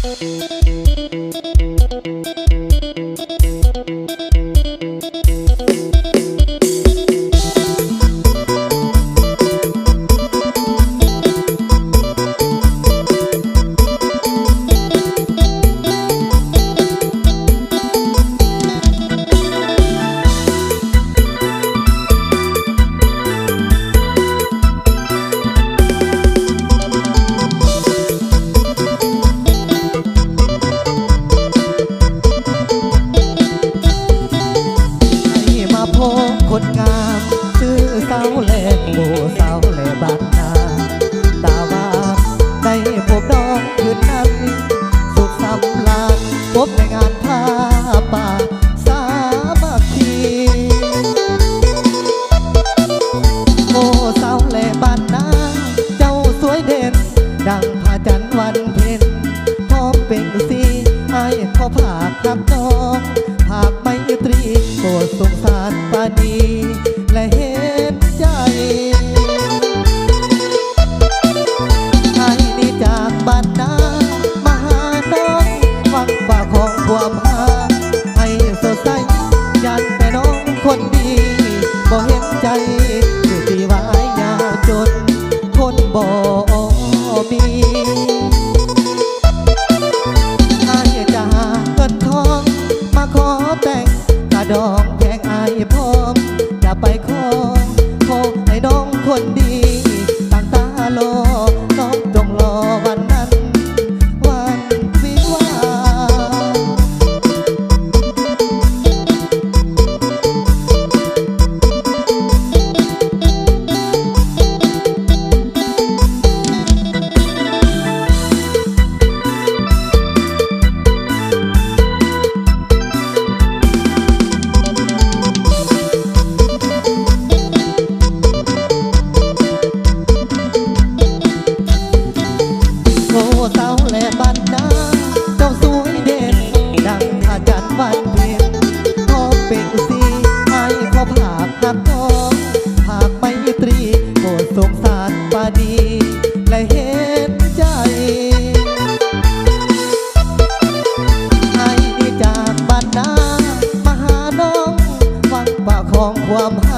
ใชื่อสาวแหลกหมู่สาวแหลกบานนาตาวาได้พบน้องคืนนั้น สุขสำลานพบในงานผ้าป่าสามัคคีโอ้สาวแหล่บ้านนา เจ้าสวยเด่น ดังพระจันทร์วันเพ็ญพร้อมเป็นสีให้ขอผากรับน้องผากไมตรีโปรดสงสารปานี เห็นใจอยู่ที่วายยาจน คนบ่มีอายจ้าเงินทองมาขอแต่งกระดอง รักน้องหากไมตรีโปรดสงสารปาดีและเห็นใจ ให้จากบ้านนามาหาน้องฟังปากของความหา